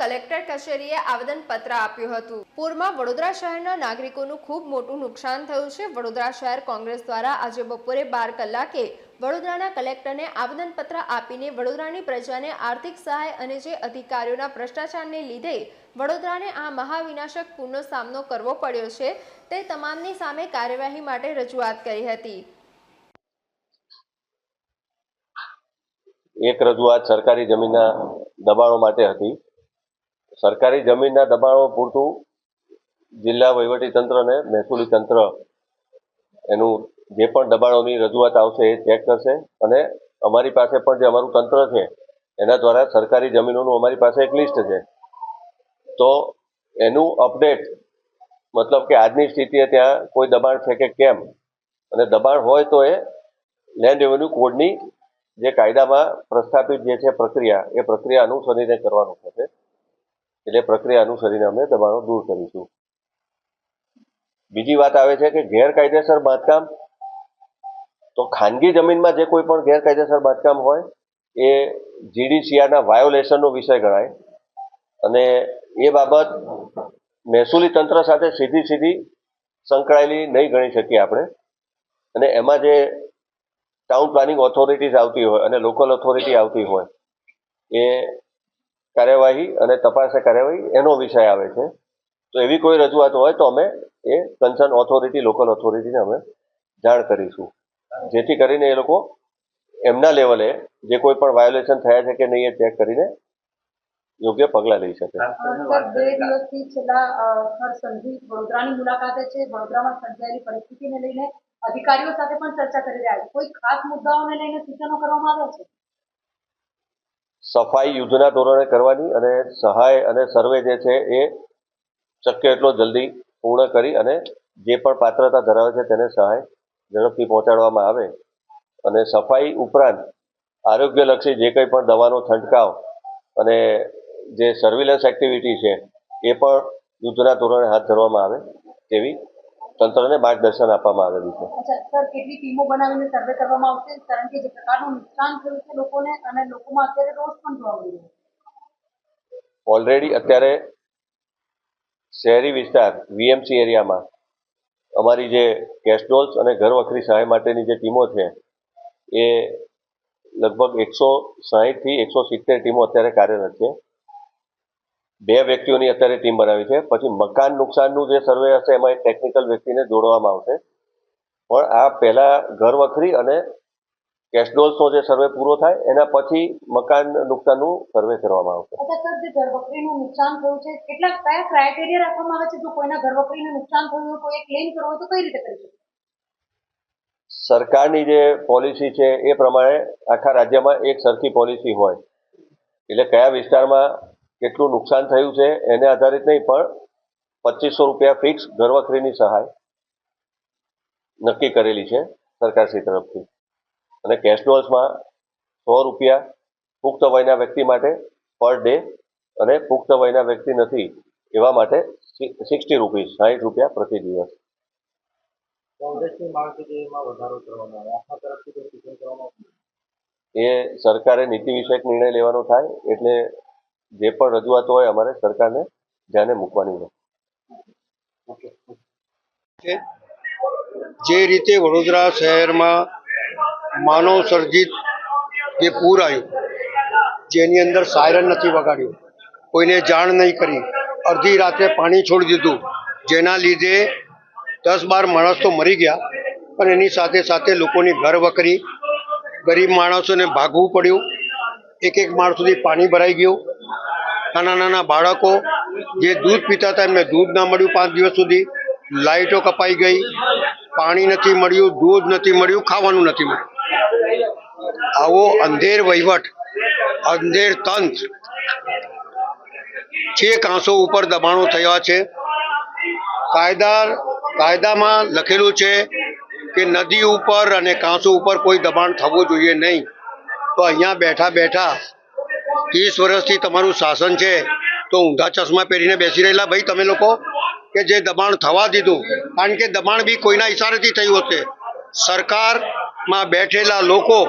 Collector કચેરીએ આવેદનપત્ર આપ્યું હતું. પૂરમાં વડોદરા શહેરના નાગરિકોનું ખૂબ મોટું નુકસાન થયું છે. વડોદરા શહેર કોંગ્રેસ દ્વારા આજે બપોરે બાર કલાકે વડોદરાના કલેક્ટરને આવેદનપત્ર આપીને વડોદરાની પ્રજાને આર્થિક સહાય અને જે અધિકારીઓના ભ્રષ્ટાચારને લીધે વડોદરાને આ મહાવિનાશક પૂરનો સામનો કરવો પડ્યો છે, તે તમામની સામે કાર્યવાહી માટે રજૂઆત કરી હતી. એક રજૂઆત સરકારી જમીનના દબાણો માટે હતી. સરકારી જમીનના દબાણો પૂરતું જિલ્લા વહીવટી તંત્ર અને મહેસૂલી તંત્ર એનું જે પણ દબાણોની રજૂઆત આવશે એ ચેક કરશે. અને અમારી પાસે પણ જે અમારું તંત્ર છે, એના દ્વારા સરકારી જમીનોનું અમારી પાસે એક લિસ્ટ છે. તો એનું અપડેટ મતલબ કે આજની સ્થિતિએ ત્યાં કોઈ દબાણ છે કે કેમ? અને દબાણ હોય તો એ લેન્ડ રેવન્યુ કોડની જે કાયદામાં પ્રસ્થાપિત જે છે પ્રક્રિયા, એ પ્રક્રિયા અનુસરીને કરવાનું થશે. એટલે પ્રક્રિયા અનુસરીને અમે દબાણો દૂર કરીશું. બીજી વાત આવે છે કે ગેરકાયદેસર બાંધકામ, તો ખાનગી જમીનમાં જે કોઈ પણ ગેરકાયદેસર બાંધકામ હોય, એ જીડીસીઆરના વાયોલેશનનો વિષય ગણાય. અને એ બાબત મહેસૂલી તંત્ર સાથે સીધી સીધી સંકળાયેલી નહીં ગણી શકીએ આપણે. અને એમાં જે ટાઉન પ્લાનિંગ ઓથોરિટીઝ આવતી હોય અને લોકલ ઓથોરિટી આવતી હોય, એ કાર્યવાહી અને તપાસે કાર્યવાહી એનો વિષય આવે છે. તો એવી કોઈ રજૂઆત હોય તો અમે એ કન્સર્ન ઓથોરિટી લોકલ ઓથોરિટીને અમે જાણ કરીશું. જેથી કરીને એ લોકો એમના લેવલે જે કોઈ પણ વાયોલેશન થયા છે કે નહીં એ ચેક કરીને યોગ્ય પગલાં લઈ શકે. અધિકારીઓ સાથે પણ ચર્ચા કરી રહ્યા છે. કોઈ ખાસ મુદ્દાઓને લઈને સૂચનો કરવામાં આવ્યા છે? સફાઈ યુદ્ધના ધોરણે કરવાની અને સહાય અને સર્વે જે છે એ શક્ય એટલો જલ્દી પૂર્ણ કરી અને જે પણ પાત્રતા ધરાવે છે તેને સહાય ઝડપથી પહોંચાડવામાં આવે. અને સફાઈ ઉપરાંત આરોગ્યલક્ષી જે કંઈ પણ દવાનો છંટકાવ અને જે સર્વિલન્સ એક્ટિવિટી છે એ પણ યુદ્ધના ધોરણે હાથ ધરવામાં આવે તેવી તંત્રને માર્ગદર્શન આપવામાં આવેલું છે. અચ્છા સર કેટલી ટીમો બનાવીને સર્વે કરવામાં આવશે? કારણ કે જે પ્રકારનું નુકસાન થયું છે લોકોને અને લોકોમાં અત્યારે રોષ પણ જોવા મળી રહ્યો છે. ઓલરેડી અત્યારે શહેરી વિસ્તાર વીએમસી એરિયામાં અમારી જે કેસ્ટ્રોલ્સ અને ઘર વખરી સહાય માટેની જે ટીમો છે એ લગભગ એકસો સાહીઠથી એકસો સિત્તેર ટીમો અત્યારે કાર્યરત છે. બે વ્યક્તિઓની અત્યારે ટીમ બનાવી છે. પછી મકાન નુકસાનનું જે સર્વે હશે એમાં એક ટેકનિકલ વ્યક્તિને જોડવામાં આવશે. પણ આ પહેલાં ઘર વખરી અને કેશડોલ્સનો જે સર્વે પૂરો થાય એના પછી મકાન નુકસાનનું સર્વે કરવામાં આવશે. અચ્છા સર જે ઘરવખરીનું નુકસાન થયું છે કેટલા કયા ક્રાઇટેરિયા રાખવામાં આવે છે? જો કોઈના ઘરવખરીને નુકસાન થયું હોય કોઈએ ક્લેમ કરવો તો કઈ રીતે કરી શકે? સરકારની જે પોલિસી છે એ પ્રમાણે આખા રાજ્યમાં એક સરખી પોલિસી હોય. એટલે કયા વિસ્તારમાં કેટલું નુકસાન થયું છે એને આધારિત નહીં પણ પચીસો રૂપિયા ફિક્સ ઘરવખરીની સહાય નક્કી કરેલી છે સરકારશ્રી તરફથી અને કેશડોલ્સમાં સો રૂપિયા પુખ્ત વયના વ્યક્તિ માટે પર ડે અને પુખ્ત વયના વ્યક્તિ નથી એવા માટે સિક્સટી રૂપીસ સાઠ રૂપિયા પ્રતિ દિવસ? એ સરકારે નીતિ વિષયક નિર્ણય લેવાનો થાય એટલે જે પણ રજૂઆતો હોય અમારે સરકારને ધ્યાને મૂકવાની હોય. જે રીતે વડોદરા શહેરમાં માનવ સર્જિત જે પૂર આવ્યું, જેની અંદર સાયરન નથી વગાડ્યું, કોઈને જાણ નહીં કરી, અડધી રાત્રે પાણી છોડી દીધું, જેના લીધે દસ બાર માણસ તો મરી ગયા, પણ એની સાથે સાથે લોકોની ઘર વકરી ગરીબ માણસોને ભાગવું પડ્યું, એક એક માણસ સુધી પાણી ભરાઈ ગયું નાના નાના બાળકો જે દૂધ પીતા હતા, એમને દૂધ ના મળ્યું પાંચ દિવસ સુધી. લાઇટો કપાઈ ગઈ, પાણી નથી મળ્યું, દૂધ નથી મળ્યું, ખાવાનું નથી મળ્યું. આવો અંધેર વહીવટ, અંધેર તંત્ર. છે કાંસો ઉપર દબાણો થયા છે. કાયદા, કાયદામાં લખેલું છે કે નદી ઉપર અને કાંસો ઉપર કોઈ દબાણ થવું જોઈએ નહીં. તો અહીંયા બેઠા બેઠા ત્રીસ વર્ષથી તમારું શાસન છે, તો ઊંધા ચશ્મા પહેરીને બેસી રહેલા ભાઈ તમે લોકો, કે જે દબાણ થવા દીધું, કારણ કે દબાણ બી કોઈના ઇશારેથી થયું હશે. સરકારમાં બેઠેલા લોકો,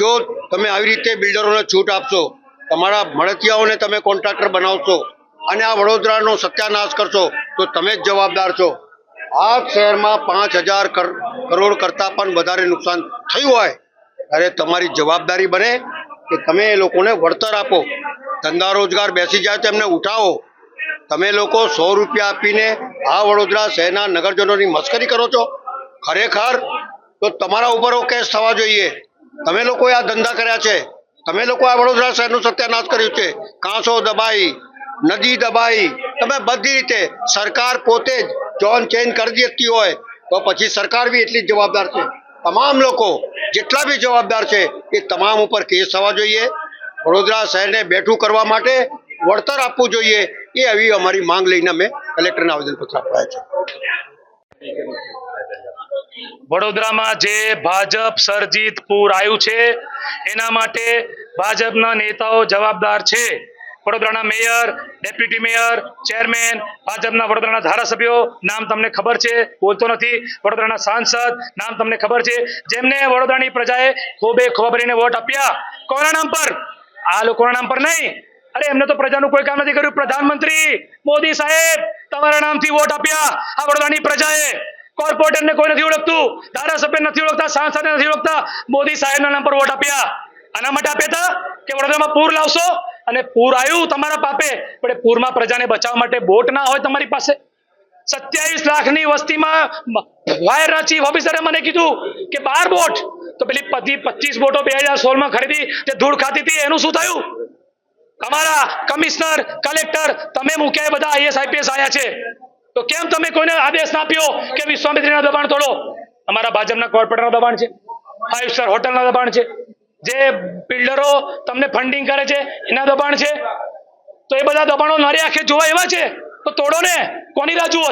જો તમે આવી રીતે બિલ્ડરોને છૂટ આપશો, તમારા મળતિયાઓને તમે કોન્ટ્રાક્ટર બનાવશો, અને આ વડોદરાનો સત્યાનાશ કરશો, તો તમે જ જવાબદાર છો. આ શહેરમાં પાંચ હજાર કરોડ કરતાં પણ વધારે નુકસાન થયું હોય, ત્યારે તમારી જવાબદારી બને કે તમે એ લોકોને વળતર આપો, ધંધા રોજગાર બેસી જાય તો એમને ઉઠાવો. તમે લોકો સો રૂપિયા આપીને આ વડોદરા શહેરના નગરજનોની મસ્કરી કરો છો? ખરેખર? તો તમારા ઉપર કેસ થવા જોઈએ. તમે લોકોએ આ ધંધા કર્યા છે. તમે લોકો આ વડોદરા શહેરનું સત્યાનાશ કર્યું છે. કાંસો દબાઈ, નદી દબાઈ. તમે બધી રીતે સરકાર પોતે જ જોન ચેન્જ કરી દેતી હોય, તો પછી સરકાર બી એટલી જ જવાબદાર છે. તમામ લોકો જેટલા બી જવાબદાર છે એ તમામ ઉપર કેસ થવા જોઈએ. વડોદરા શહેરને બેઠું કરવા માટે વળતર આપવું જોઈએ એ આવી અમારી માંગ લઈને અમે કલેક્ટરને આવેદનપત્ર આપ્યા છે. વડોદરામાં જે ભાજપ સર્જિત પૂર આવ્યું છે, એના માટે ભાજપના નેતાઓ જવાબદાર છે. વડોદરાના મેયર, ડેપ્યુટી મેયર, ચેરમેન, ભાજપના વડોદરાના ધારાસભ્યો, નામ તમને ખબર છે, બોલતો નથી. વડોદરાના સાંસદ, નામ તમને ખબર છે. જેમને વડોદરાની પ્રજાએ ખોબે ખોબરીને વોટ આપ્યા, કોના નામ પર? આ લોકોના નામ પર નહીં. અરે એમને તો પ્રજાનું કોઈ કામ નથી કર્યું. પ્રધાનમંત્રી મોદી સાહેબ, તમારા નામથી વોટ આપ્યા. આ વડોદરાની પ્રજાએ કોર્પોરેટરને કોઈ નથી ઓળખતું ધારાસભ્ય નથી ઓળખતા સાંસદ નથી ઓળખતા. મોદી સાહેબના નામ પર વોટ આપ્યા. આના માટે આપ્યા હતા કે વડોદરામાં પૂર લાવશો? અને પૂર આવ્યું તમારા પાપે, પણ એ પૂરમાં પ્રજાને બચાવવા માટે બોટ ના હોય તમારી પાસે. સત્યાવીસ લાખની વસ્તીમાં ફાયરના ચીફ ઓફિસરે મને કીધું કે બાર બોટ. તો પેલી પછી પચીસ બોટો બે હજાર સોળમાં ખરીદી જે ધૂળ ખાતી હતી, એનું શું થયું? તમારા કમિશનર, કલેક્ટર, તમે મૂક્યા બધા આઈએસ, આઈપીએસ આવ્યા છે. તો કેમ તમે કોઈને આદેશ ના આપ્યો કે વિશ્વામિત્રીના દબાણ તોડો? અમારા ભાજપના કોર્પોરેટરના દબાણ છે, ફાઇવ સ્ટાર હોટલના દબાણ છે. જે બિલ્ડરો તમને ફંડિંગ કરે છે, એના દબાણ છે. તો એ બધા દબાણો નરે આંખે જોવા એવા છે. તો તોડો ને, કોની રાહ જુઓ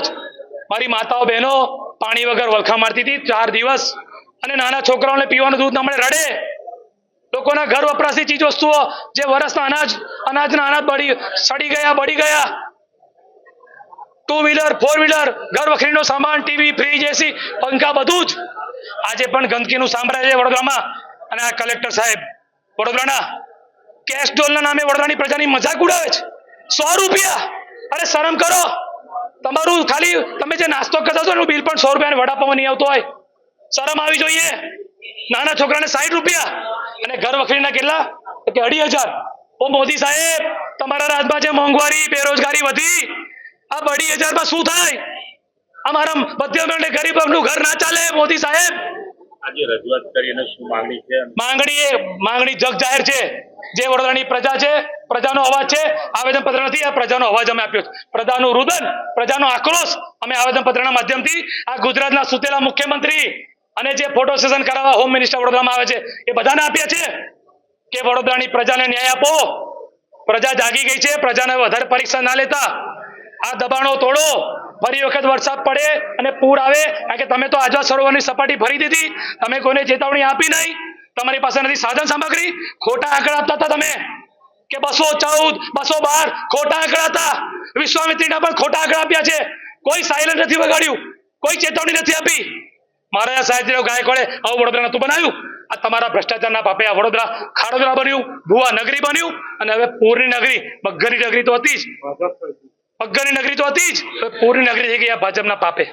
મારી માતાઓ, બહેનો, પાણી વગર વલખા મારતી હતી ચાર દિવસ. અને નાના છોકરાઓને પીવાનું દૂધ ના મળે રડે. લોકોના ઘર વપરાશી ચીજ વસ્તુઓ જે વરસના અનાજ, અનાજના અનાજ બળી, સડી ગયા, બળી ગયા. ટુ વ્હીલર ફોર વ્હીલર ઘર વખરીનો સામાન ટીવી ફ્રીજ એસી પંખા બધું જ. આજે પણ ગંદકીનું સામ્રાજ્ય વડોદરામાં અને આ કલેક્ટર સાહેબ, વડોદરાના કેશ ડોલના નામે વડોદરાની પ્રજાની મજાક ઉડાવે છે. સો રૂપિયા! અરે શરમ કરો! તમારું ખાલી, તમે જે નાસ્તો કરતા છો એનું બિલ પણ સો રૂપિયા વડાપાવ નહીં આવતો હોય. શરમ આવી જોઈએ. નાના છોકરાને સાઠ રૂપિયા અને ઘર વખરીના કેટલા? કે અઢી હજાર. ઓ મોદી સાહેબ, તમારા રાજમાં જે મોંઘવારી, બેરોજગારી વધી આ અઢી હજારમાં શું થાય? અમારા મધ્યમ અને ગરીબનું ઘર ના ચાલે, મોદી સાહેબ. માંગણી એ, માંગણી જગ જાહેર છે. જે વડોદરાની પ્રજા છે, પ્રજાનો અવાજ છે આવેદન પત્ર નથી, આ પ્રજાનો અવાજ અમે આપ્યો છે. પ્રજાનું રુદન, પ્રજાનો આક્રોશ અમે આવેદન પત્રના માધ્યમથી આ ગુજરાતના સુતેલા મુખ્યમંત્રી અને જે ફોટો સેશન કરાવવા હોમ મિનિસ્ટર વડોદરામાં આવે છે, એ બધાને આપ્યા છે કે વડોદરાની પ્રજાને ન્યાય આપો. પ્રજા જાગી ગઈ છે, પ્રજાને વધારે પરીક્ષા ના લેતા આ દબાણો તોડો. ફરી વખત વરસાદ પડે અને પૂર આવે. કારણ કે તમે તો આજવા સરોવરની સપાટી ભરી દીધી. તમે કોઈને ચેતવણી આપી નહીં. તમારી પાસે નથી સાધન સામગ્રી. ખોટા આંકડા આપતા હતા તમે. કે બસો ચૌદ, બસો બાર, ખોટા આંકડા હતા. વિશ્વામિત્રીના પણ ખોટા આંકડા આપ્યા છે. કોઈ સાયલન્ટ નથી વગાડ્યું. કોઈ ચેતવણી નથી આપી. મહારાજા સાહેબદેવ ગાયકવાડે આવું વડોદરા નતું બનાવ્યું. આ તમારા ભ્રષ્ટાચારના પાપે આ વડોદરા ખાડોદરા બન્યું, ભુવા નગરી બન્યું. અને હવે પૂરની નગરી બગ્ગરની નગરી તો હતી જ. બગ્ગરની નગરી તો હતી જ. પૂરી નગરી થઈ ગઈ ભાજપના પાપે.